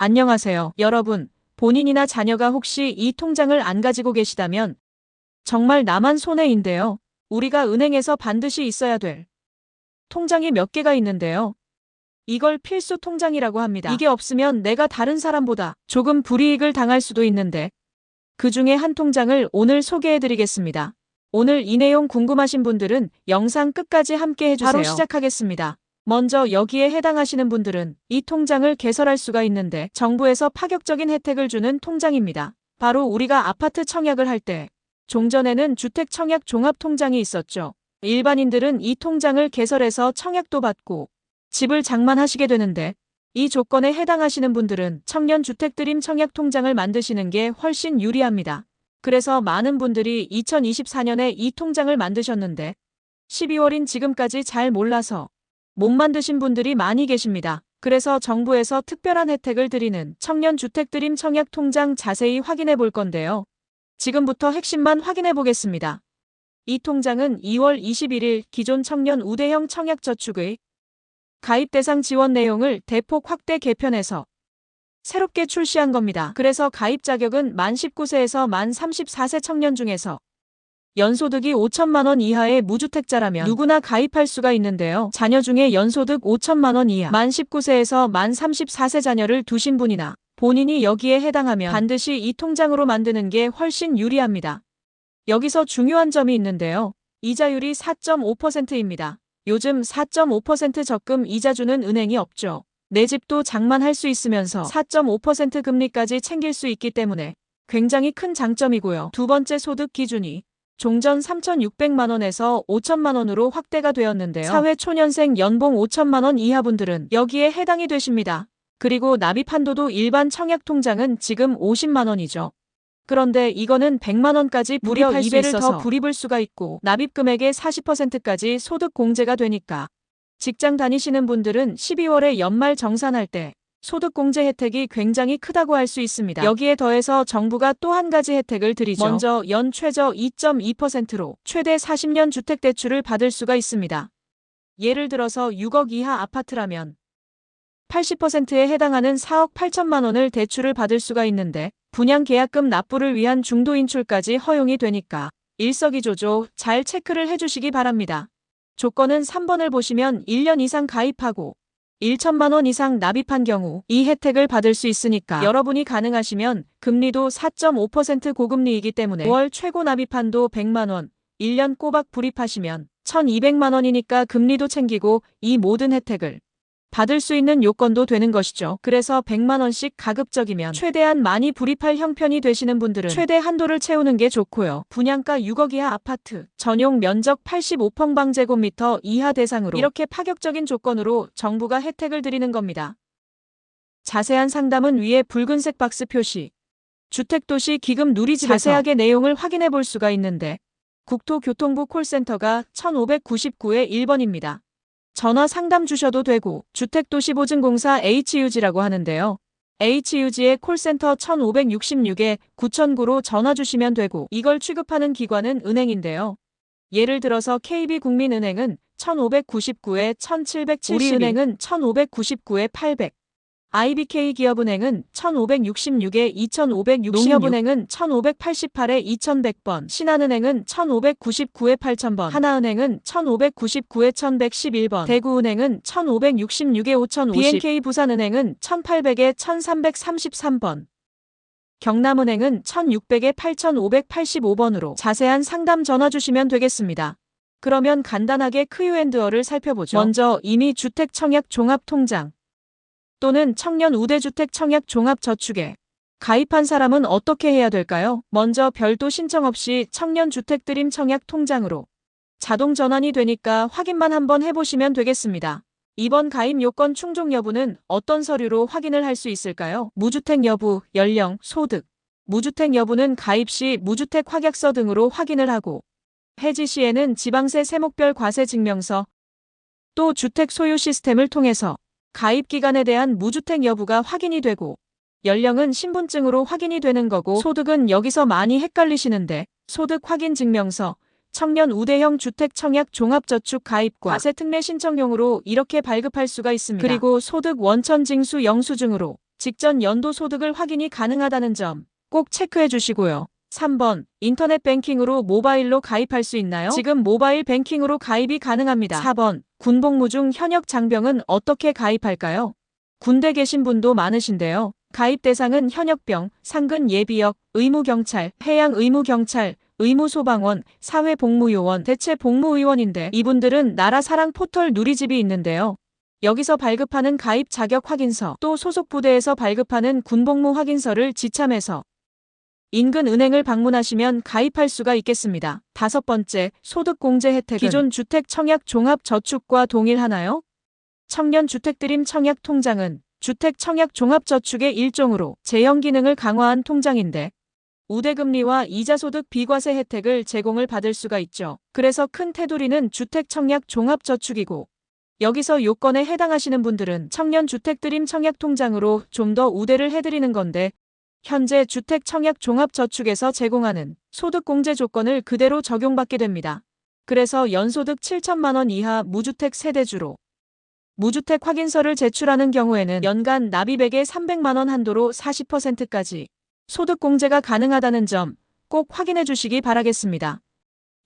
안녕하세요. 여러분, 본인이나 자녀가 혹시 이 통장을 안 가지고 계시다면 정말 나만 손해인데요. 우리가 은행에서 반드시 있어야 될 통장이 몇 개가 있는데요. 이걸 필수 통장이라고 합니다. 이게 없으면 내가 다른 사람보다 조금 불이익을 당할 수도 있는데 그 중에 한 통장을 오늘 소개해 드리겠습니다. 오늘 이 내용 궁금하신 분들은 영상 끝까지 함께 해주세요. 바로 시작하겠습니다. 먼저 여기에 해당하시는 분들은 이 통장을 개설할 수가 있는데 정부에서 파격적인 혜택을 주는 통장입니다. 바로 우리가 아파트 청약을 할 때 종전에는 주택 청약 종합 통장이 있었죠. 일반인들은 이 통장을 개설해서 청약도 받고 집을 장만하시게 되는데 이 조건에 해당하시는 분들은 청년 주택 드림 청약 통장을 만드시는 게 훨씬 유리합니다. 그래서 많은 분들이 2024년에 이 통장을 만드셨는데 12월인 지금까지 잘 몰라서 못 만드신 분들이 많이 계십니다. 그래서 정부에서 특별한 혜택을 드리는 청년 주택 드림 청약 통장 자세히 확인해 볼 건데요. 지금부터 핵심만 확인해 보겠습니다. 이 통장은 2월 21일 기존 청년 우대형 청약 저축의 가입 대상 지원 내용을 대폭 확대 개편해서 새롭게 출시한 겁니다. 그래서 가입 자격은 만 19세에서 만 34세 청년 중에서 연소득이 5천만 원 이하의 무주택자라면 누구나 가입할 수가 있는데요. 자녀 중에 연소득 5천만 원 이하, 만 19세에서 만 34세 자녀를 두신 분이나 본인이 여기에 해당하면 반드시 이 통장으로 만드는 게 훨씬 유리합니다. 여기서 중요한 점이 있는데요. 이자율이 4.5%입니다. 요즘 4.5% 적금 이자 주는 은행이 없죠. 내 집도 장만할 수 있으면서 4.5% 금리까지 챙길 수 있기 때문에 굉장히 큰 장점이고요. 두 번째 소득 기준이 종전 3,600만 원에서 5천만 원으로 확대가 되었는데요. 사회 초년생 연봉 5천만 원 이하 분들은 여기에 해당이 되십니다. 그리고 납입 한도도 일반 청약 통장은 지금 50만 원이죠. 그런데 이거는 100만 원까지 무려 불입할 수 2배를 있어서 더 불입을 수가 있고 납입 금액의 40%까지 소득 공제가 되니까 직장 다니시는 분들은 12월에 연말 정산할 때 소득 공제 혜택이 굉장히 크다고 할 수 있습니다. 여기에 더해서 정부가 또 한 가지 혜택을 드리죠. 먼저 연 최저 2.2%로 최대 40년 주택 대출을 받을 수가 있습니다. 예를 들어서 6억 이하 아파트라면 80%에 해당하는 4억 8천만 원을 대출을 받을 수가 있는데 분양 계약금 납부를 위한 중도 인출까지 허용이 되니까 일석이조죠. 잘 체크를 해주시기 바랍니다. 조건은 3번을 보시면 1년 이상 가입하고 1천만 원 이상 납입한 경우 이 혜택을 받을 수 있으니까 여러분이 가능하시면 금리도 4.5% 고금리이기 때문에 월 최고 납입한도 100만 원, 1년 꼬박 불입하시면 1200만 원이니까 금리도 챙기고 이 모든 혜택을 받을 수 있는 요건도 되는 것이죠. 그래서 100만 원씩 가급적이면 최대한 많이 불입할 형편이 되시는 분들은 최대 한도를 채우는 게 좋고요. 분양가 6억 이하 아파트, 전용 면적 85평방제곱미터 이하 대상으로 이렇게 파격적인 조건으로 정부가 혜택을 드리는 겁니다. 자세한 상담은 위에 붉은색 박스 표시 주택도시 기금 누리집에서 자세하게 내용을 확인해 볼 수가 있는데 국토교통부 콜센터가 1599의 1번입니다. 전화 상담 주셔도 되고 주택도시보증공사 HUG라고 하는데요. HUG의 콜센터 1566에 9009로 전화 주시면 되고 이걸 취급하는 기관은 은행인데요. 예를 들어서 KB국민은행은 1599에 1770, 우리은행은 1599에 800, IBK 기업은행은 1566에 2566, 농협은행은 1588에 2100번, 신한은행은 1599에 8000번, 하나은행은 1599에 1111번, 대구은행은 1566에 5050, BNK 부산은행은 1800에 1333번, 경남은행은 1600에 8585번으로 자세한 상담 전화 주시면 되겠습니다. 그러면 간단하게 크유앤드어를 살펴보죠. 먼저 이미 주택 청약 종합 통장 또는 청년 우대주택 청약 종합저축에 가입한 사람은 어떻게 해야 될까요? 먼저 별도 신청 없이 청년 주택 드림 청약 통장으로 자동 전환이 되니까 확인만 한번 해보시면 되겠습니다. 이번 가입 요건 충족 여부는 어떤 서류로 확인을 할 수 있을까요? 무주택 여부, 연령, 소득. 무주택 여부는 가입 시 무주택 확약서 등으로 확인을 하고 해지 시에는 지방세 세목별 과세 증명서 또 주택 소유 시스템을 통해서 가입 기간에 대한 무주택 여부가 확인이 되고 연령은 신분증으로 확인이 되는 거고 소득은 여기서 많이 헷갈리시는데 소득 확인 증명서, 청년 우대형 주택 청약 종합저축 가입과 과세 특례 신청용으로 이렇게 발급할 수가 있습니다. 그리고 소득 원천 징수 영수증으로 직전 연도 소득을 확인이 가능하다는 점 꼭 체크해 주시고요. 3번 인터넷 뱅킹으로 모바일로 가입할 수 있나요? 지금 모바일 뱅킹으로 가입이 가능합니다. 4번 군복무 중 현역 장병은 어떻게 가입할까요? 군대 계신 분도 많으신데요. 가입 대상은 현역병, 상근 예비역, 의무경찰, 해양 의무경찰, 의무소방원, 사회복무요원, 대체 복무의원인데 이분들은 나라 사랑 포털 누리집이 있는데요. 여기서 발급하는 가입 자격 확인서, 또 소속 부대에서 발급하는 군복무 확인서를 지참해서 인근 은행을 방문하시면 가입할 수가 있겠습니다. 다섯 번째, 소득공제 혜택은 기존 주택 청약 종합 저축과 동일하나요? 청년 주택드림 청약 통장은 주택 청약 종합 저축의 일종으로 재형 기능을 강화한 통장인데 우대금리와 이자소득 비과세 혜택을 제공을 받을 수가 있죠. 그래서 큰 테두리는 주택 청약 종합 저축이고 여기서 요건에 해당하시는 분들은 청년 주택 드림 청약 통장으로 좀 더 우대를 해드리는 건데 현재 주택 청약 종합 저축에서 제공하는 소득 공제 조건을 그대로 적용받게 됩니다. 그래서 연소득 7천만 원 이하 무주택 세대주로 무주택 확인서를 제출하는 경우에는 연간 납입액의 300만 원 한도로 40%까지 소득 공제가 가능하다는 점 꼭 확인해 주시기 바라겠습니다.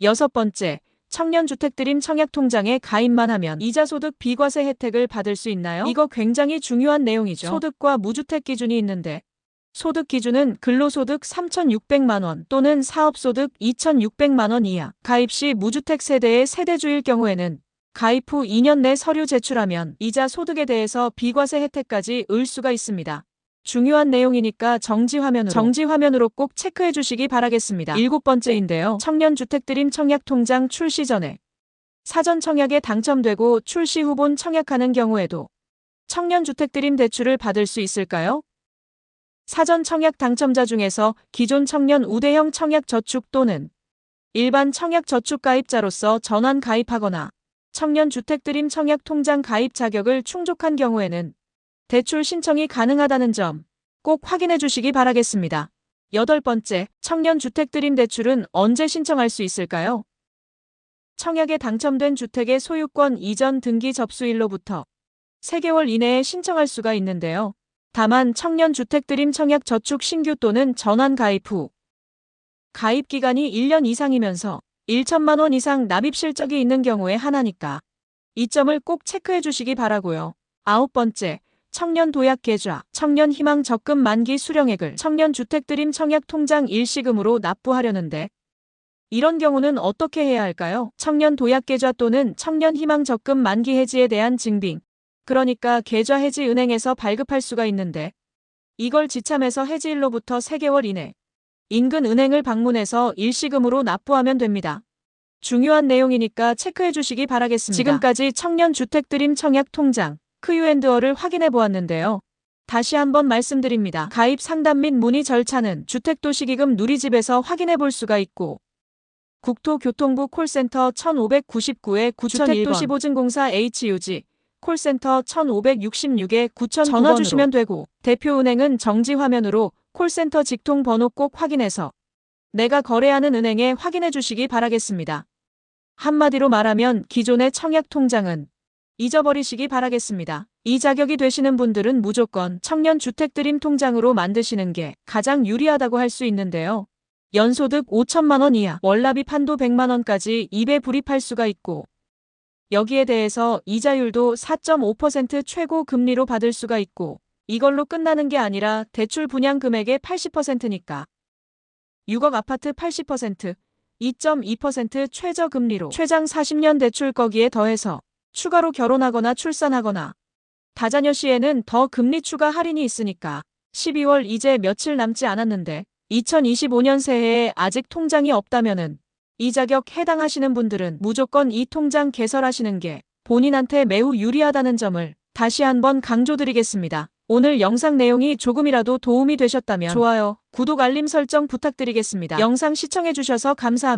여섯 번째, 청년주택드림 청약통장에 가입만 하면 이자소득 비과세 혜택을 받을 수 있나요? 이거 굉장히 중요한 내용이죠. 소득과 무주택 기준이 있는데 소득 기준은 근로소득 3,600만 원 또는 사업소득 2,600만 원 이하, 가입 시 무주택 세대의 세대주일 경우에는 가입 후 2년 내 서류 제출하면 이자 소득에 대해서 비과세 혜택까지 을 수가 있습니다. 중요한 내용이니까 정지 화면으로 정지 화면으로 꼭 체크해 주시기 바라겠습니다. 일곱 번째인데요. 청년 주택드림 청약 통장 출시 전에 사전 청약에 당첨되고 출시 후본 청약하는 경우에도 청년 주택드림 대출을 받을 수 있을까요? 사전 청약 당첨자 중에서 기존 청년 우대형 청약 저축 또는 일반 청약 저축 가입자로서 전환 가입하거나 청년 주택 드림 청약 통장 가입 자격을 충족한 경우에는 대출 신청이 가능하다는 점 꼭 확인해 주시기 바라겠습니다. 여덟 번째, 청년 주택 드림 대출은 언제 신청할 수 있을까요? 청약에 당첨된 주택의 소유권 이전 등기 접수일로부터 3개월 이내에 신청할 수가 있는데요. 다만 청년 주택드림 청약 저축 신규 또는 전환 가입 후 가입 기간이 1년 이상이면서 1천만 원 이상 납입 실적이 있는 경우에 하나니까 이 점을 꼭 체크해 주시기 바라고요. 아홉 번째, 청년 도약 계좌, 청년 희망 적금 만기 수령액을 청년 주택드림 청약 통장 일시금으로 납부하려는데 이런 경우는 어떻게 해야 할까요? 청년 도약 계좌 또는 청년 희망 적금 만기 해지에 대한 증빙. 그러니까 계좌 해지 은행에서 발급할 수가 있는데 이걸 지참해서 해지일로부터 3개월 이내 인근 은행을 방문해서 일시금으로 납부하면 됩니다. 중요한 내용이니까 체크해 주시기 바라겠습니다. 지금까지 청년 주택드림 청약 통장 크유앤드어를 확인해 보았는데요. 다시 한번 말씀드립니다. 가입 상담 및 문의 절차는 주택도시기금 누리집에서 확인해 볼 수가 있고 국토교통부 콜센터 1599에 9001번 HUG 콜센터 1566에 9000 전화 주시면 되고 대표은행은 정지 화면으로 콜센터 직통 번호 꼭 확인해서 내가 거래하는 은행에 확인해 주시기 바라겠습니다. 한마디로 말하면 기존의 청약 통장은 잊어버리시기 바라겠습니다. 이 자격이 되시는 분들은 무조건 청년 주택 드림 통장으로 만드시는 게 가장 유리하다고 할 수 있는데요. 연소득 5천만 원 이하, 월납입 한도 100만 원까지 2배 불입할 수가 있고 여기에 대해서 이자율도 4.5% 최고 금리로 받을 수가 있고 이걸로 끝나는 게 아니라 대출 분양 금액의 80%니까. 6억 아파트 80%, 2.2% 최저 금리로 최장 40년 대출 거기에 더해서 추가로 결혼하거나 출산하거나. 다자녀 시에는 더 금리 추가 할인이 있으니까 12월 이제 며칠 남지 않았는데 2025년 새해에 아직 통장이 없다면은 이 자격 해당하시는 분들은 무조건 이 통장 개설하시는 게 본인한테 매우 유리하다는 점을 다시 한번 강조드리겠습니다. 오늘 영상 내용이 조금이라도 도움이 되셨다면 좋아요, 구독 알림 설정 부탁드리겠습니다. 영상 시청해주셔서 감사합니다.